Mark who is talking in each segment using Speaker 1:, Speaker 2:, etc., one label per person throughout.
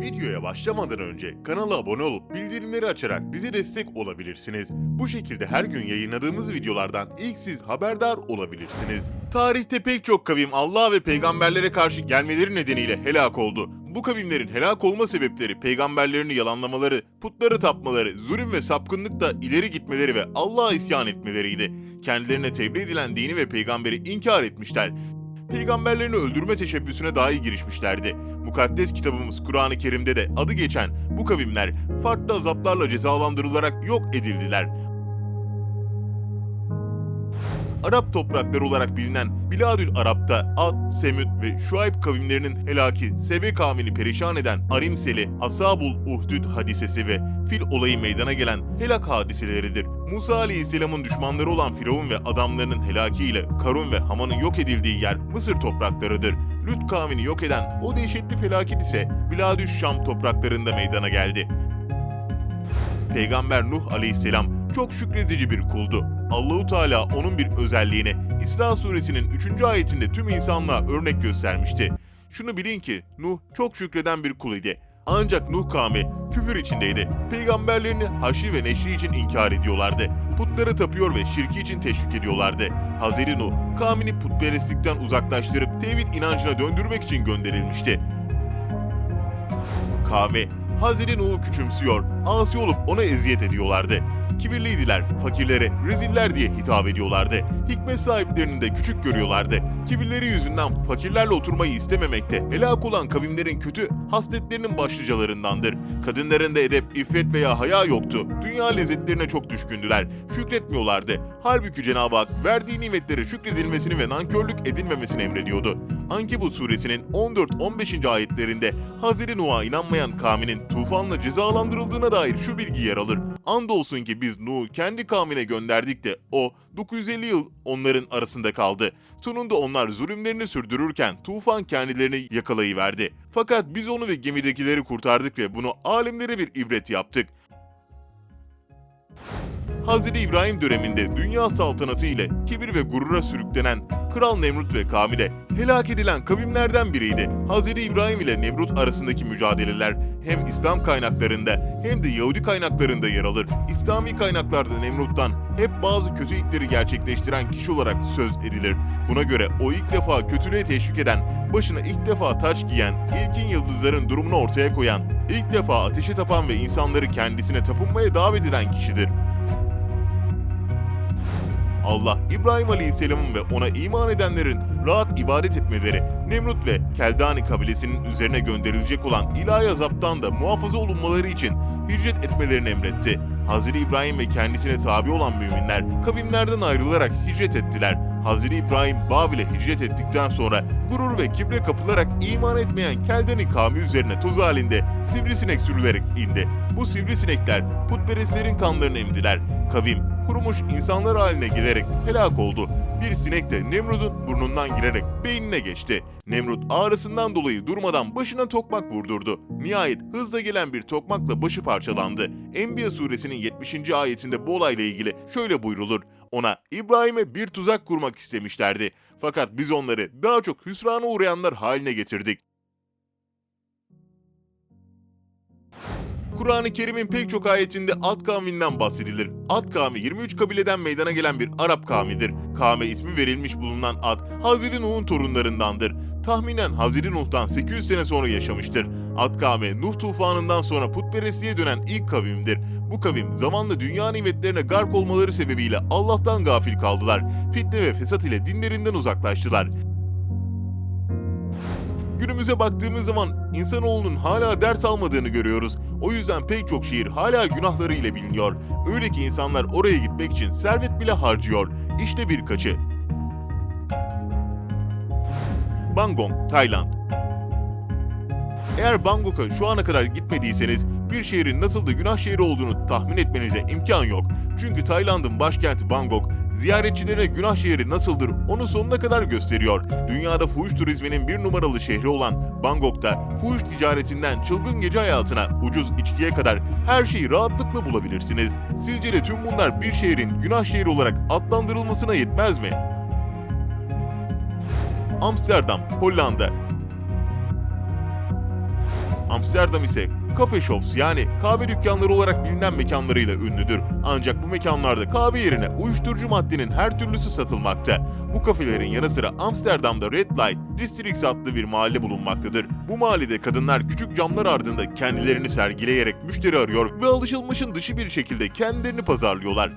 Speaker 1: Videoya başlamadan önce kanala abone olup bildirimleri açarak bize destek olabilirsiniz. Bu şekilde her gün yayınladığımız videolardan ilk siz haberdar olabilirsiniz. Tarihte pek çok kavim Allah ve peygamberlere karşı gelmeleri nedeniyle helak oldu. Bu kavimlerin helak olma sebepleri peygamberlerini yalanlamaları, putları tapmaları, zulüm ve sapkınlıkta ileri gitmeleri ve Allah'a isyan etmeleriydi. Kendilerine tebliğ edilen dini ve peygamberi inkar etmişler peygamberlerini öldürme teşebbüsüne dahi girişmişlerdi. Mukaddes kitabımız Kur'an-ı Kerim'de de adı geçen bu kavimler farklı azaplarla cezalandırılarak yok edildiler. Arap toprakları olarak bilinen Biladül Arap'ta Ad, Semüd ve Şuayb kavimlerinin helaki Sebe kavmini perişan eden Arimseli, Asabul Uhdud hadisesi ve fil olayı meydana gelen helak hadiseleridir. Musa Aleyhisselam'ın düşmanları olan Firavun ve adamlarının helakiyle Karun ve Haman'ın yok edildiği yer Mısır topraklarıdır. Lüt kavmini yok eden o dehşetli felaket ise Biladüş Şam topraklarında meydana geldi. Peygamber Nuh Aleyhisselam çok şükredici bir kuldu. Allahu Teala onun bir özelliğini İsra suresinin 3. ayetinde tüm insanlığa örnek göstermişti. Şunu bilin ki Nuh çok şükreden bir kul idi. Ancak Nuh kavmi küfür içindeydi. Peygamberlerini haşi ve neşri için inkar ediyorlardı. Putları tapıyor ve şirki için teşvik ediyorlardı. Hazreti Nuh kavmini putperestlikten uzaklaştırıp tevhid inancına döndürmek için gönderilmişti. Kavmi Hazreti Nuh'u küçümsüyor, asi olup ona eziyet ediyorlardı. Kibirliydiler, fakirlere reziller diye hitap ediyorlardı. Hikmet sahiplerini de küçük görüyorlardı. Kibirleri yüzünden fakirlerle oturmayı istememekte helak olan kavimlerin kötü hasletlerinin başlıcalarındandır. Kadınların da edep, iffet veya haya yoktu. Dünya lezzetlerine çok düşkündüler. Şükretmiyorlardı. Halbuki Cenab-ı Hak verdiği nimetlere şükredilmesini ve nankörlük edilmemesini emrediyordu. Ankebut suresinin 14-15. ayetlerinde Hazreti Nuh'a inanmayan kavminin tufanla cezalandırıldığına dair şu bilgi yer alır. Andolsun ki biz Nuh'u kendi kavmine gönderdik de o 950 yıl onların arasında kaldı. Sonunda onlar zulümlerini sürdürürken tufan kendilerini yakalayıverdi. Fakat biz onu ve gemidekileri kurtardık ve bunu alemlere bir ibret yaptık. Hazreti İbrahim döneminde dünya saltanatı ile kibir ve gurura sürüklenen Kral Nemrut ve kavmi de helak edilen kavimlerden biriydi. Hazreti İbrahim ile Nemrut arasındaki mücadeleler hem İslam kaynaklarında hem de Yahudi kaynaklarında yer alır. İslami kaynaklarda Nemrut'tan hep bazı kötü ilkleri gerçekleştiren kişi olarak söz edilir. Buna göre o ilk defa kötülüğe teşvik eden, başına ilk defa taç giyen, ilkin yıldızların durumunu ortaya koyan, ilk defa ateşe tapan ve insanları kendisine tapınmaya davet eden kişidir. Allah İbrahim Aleyhisselam'ın ve ona iman edenlerin rahat ibadet etmeleri, Nemrut ve Keldani kabilesinin üzerine gönderilecek olan ilahi azaptan da muhafaza olunmaları için hicret etmelerini emretti. Hazreti İbrahim ve kendisine tabi olan müminler kavimlerden ayrılarak hicret ettiler. Hazreti İbrahim Babil'e hicret ettikten sonra gurur ve kibre kapılarak iman etmeyen Keldani kavmi üzerine toz halinde sivrisinek sürülerek indi. Bu sivrisinekler putperestlerin kanlarını emdiler. Kavim kurumuş insanlar haline gelerek helak oldu. Bir sinek de Nemrut'un burnundan girerek beynine geçti. Nemrut ağrısından dolayı durmadan başına tokmak vurdurdu. Nihayet hızla gelen bir tokmakla başı parçalandı. Enbiya suresinin 70. ayetinde bu olayla ilgili şöyle buyrulur. Ona İbrahim'e bir tuzak kurmak istemişlerdi. Fakat biz onları daha çok hüsrana uğrayanlar haline getirdik. Kur'an-ı Kerim'in pek çok ayetinde Ad kavminden bahsedilir. Ad kavmi 23 kabileden meydana gelen bir Arap kavmidir. Kavme ismi verilmiş bulunan Ad, Hazreti Nuh'un torunlarındandır. Tahminen Hazreti Nuh'tan 800 sene sonra yaşamıştır. Ad kavmi Nuh tufanından sonra putperestliğe dönen ilk kavimdir. Bu kavim zamanla dünya nimetlerine gark olmaları sebebiyle Allah'tan gafil kaldılar. Fitne ve fesat ile dinlerinden uzaklaştılar. Günümüze baktığımız zaman insanoğlunun hala ders almadığını görüyoruz. O yüzden pek çok şehir hala günahları ile biliniyor. Öyle ki insanlar oraya gitmek için servet bile harcıyor. İşte birkaçı. Bangkok, Tayland. Eğer Bangkok'a şu ana kadar gitmediyseniz bir şehrin nasıl da günah şehri olduğunu tahmin etmenize imkan yok. Çünkü Tayland'ın başkenti Bangkok, ziyaretçilere günah şehri nasıldır onu sonuna kadar gösteriyor. Dünyada fuhuş turizminin bir numaralı şehri olan Bangkok'ta fuhuş ticaretinden çılgın gece hayatına ucuz içkiye kadar her şeyi rahatlıkla bulabilirsiniz. Sizce de tüm bunlar bir şehrin günah şehri olarak adlandırılmasına yetmez mi? Amsterdam, Hollanda Amsterdam ise cafe shops yani kahve dükkanları olarak bilinen mekanlarıyla ünlüdür. Ancak bu mekanlarda kahve yerine uyuşturucu maddenin her türlüsü satılmakta. Bu kafelerin yanı sıra Amsterdam'da Red Light District adlı bir mahalle bulunmaktadır. Bu mahallede kadınlar küçük camlar ardında kendilerini sergileyerek müşteri arıyor ve alışılmışın dışı bir şekilde kendilerini pazarlıyorlar.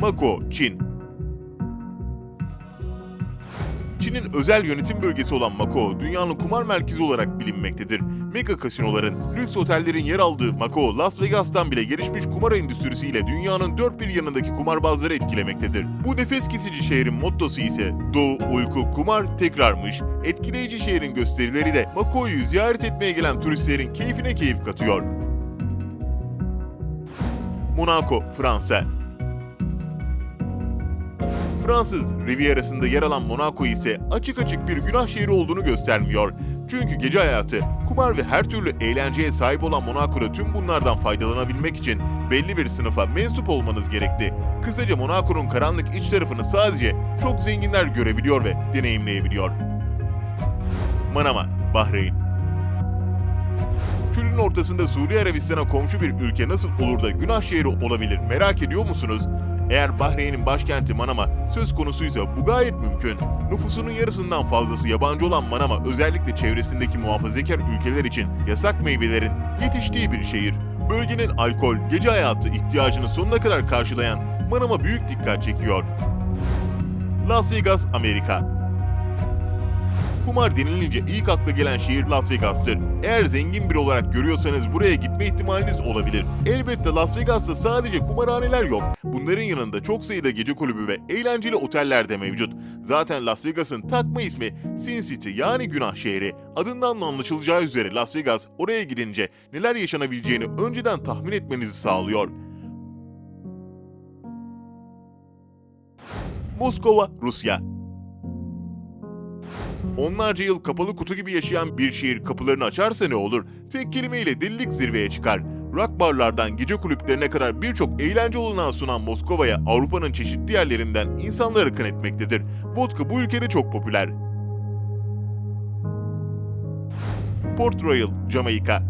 Speaker 1: Mako, Çin Çin'in özel yönetim bölgesi olan Macao, dünyanın kumar merkezi olarak bilinmektedir. Mega kasinoların, lüks otellerin yer aldığı Macao, Las Vegas'tan bile gelişmiş kumar endüstrisiyle dünyanın dört bir yanındaki kumarbazları etkilemektedir. Bu nefes kesici şehrin mottosu ise Doğu, uyku, kumar, tekrarmış. Etkileyici şehrin gösterileri de Macao'yu ziyaret etmeye gelen turistlerin keyfine keyif katıyor. Monaco, Fransa Fransız Riviera'sında yer alan Monaco ise açık açık bir günah şehri olduğunu göstermiyor. Çünkü gece hayatı, kumar ve her türlü eğlenceye sahip olan Monaco'da tüm bunlardan faydalanabilmek için belli bir sınıfa mensup olmanız gerekti. Kısaca Monaco'nun karanlık iç tarafını sadece çok zenginler görebiliyor ve deneyimleyebiliyor. Manama, Bahreyn Çölün ortasında Suudi Arabistan'a komşu bir ülke nasıl olur da günah şehri olabilir merak ediyor musunuz? Eğer Bahreyn'in başkenti Manama söz konusuysa bu gayet mümkün. Nüfusunun yarısından fazlası yabancı olan Manama özellikle çevresindeki muhafazakar ülkeler için yasak meyvelerin yetiştiği bir şehir. Bölgenin alkol, gece hayatı ihtiyacını sonuna kadar karşılayan Manama büyük dikkat çekiyor. Las Vegas, Amerika Kumar denilince ilk akla gelen şehir Las Vegas'tır. Eğer zengin biri olarak görüyorsanız buraya gitme ihtimaliniz olabilir. Elbette Las Vegas'ta sadece kumarhaneler yok. Bunların yanında çok sayıda gece kulübü ve eğlenceli oteller de mevcut. Zaten Las Vegas'ın takma ismi Sin City yani günah şehri. Adından da anlaşılacağı üzere Las Vegas oraya gidince neler yaşanabileceğini önceden tahmin etmenizi sağlıyor. Moskova, Rusya Onlarca yıl kapalı kutu gibi yaşayan bir şehir kapılarını açarsa ne olur? Tek kelimeyle delilik zirveye çıkar. Rock barlardan gece kulüplerine kadar birçok eğlence olanağı sunan Moskova'ya Avrupa'nın çeşitli yerlerinden insanlar akın etmektedir. Vodka bu ülkede çok popüler. Port Royal, Jamaika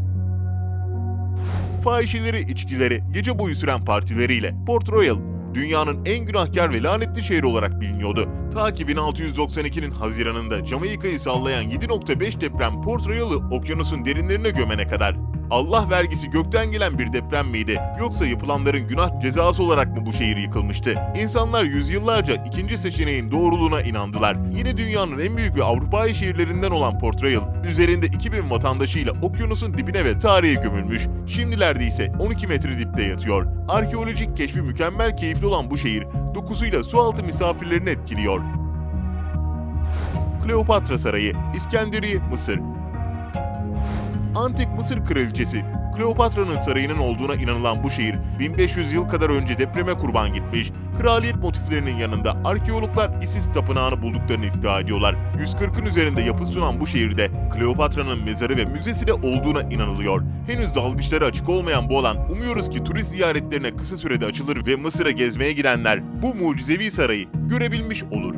Speaker 1: Fahişeleri, içkileri, gece boyu süren partileriyle Port Royal dünyanın en günahkar ve lanetli şehri olarak biliniyordu. Ta ki 1692'nin Haziran'ında Jamaika'yı sallayan 7.5 deprem Port Royal'ı okyanusun derinlerine gömene kadar. Allah vergisi gökten gelen bir deprem miydi yoksa yapılanların günah cezası olarak mı bu şehir yıkılmıştı? İnsanlar yüzyıllarca ikinci seçeneğin doğruluğuna inandılar. Yine dünyanın en büyük ve Avrupa'yı şehirlerinden olan Port Royal, üzerinde 2000 vatandaşıyla okyanusun dibine ve tarihe gömülmüş. Şimdilerde ise 12 metre dipte yatıyor. Arkeolojik keşfi mükemmel keyifli olan bu şehir, dokusuyla sualtı misafirlerini etkiliyor. Kleopatra Sarayı, İskenderiye, Mısır Antik Mısır Kraliçesi Kleopatra'nın sarayının olduğuna inanılan bu şehir 1500 yıl kadar önce depreme kurban gitmiş, kraliyet motiflerinin yanında arkeologlar Isis tapınağını bulduklarını iddia ediyorlar. 140'ın üzerinde yapı sunan bu şehirde Kleopatra'nın mezarı ve müzesi de olduğuna inanılıyor. Henüz dalgıçları açık olmayan bu alan umuyoruz ki turist ziyaretlerine kısa sürede açılır ve Mısır'a gezmeye gidenler bu mucizevi sarayı görebilmiş olur.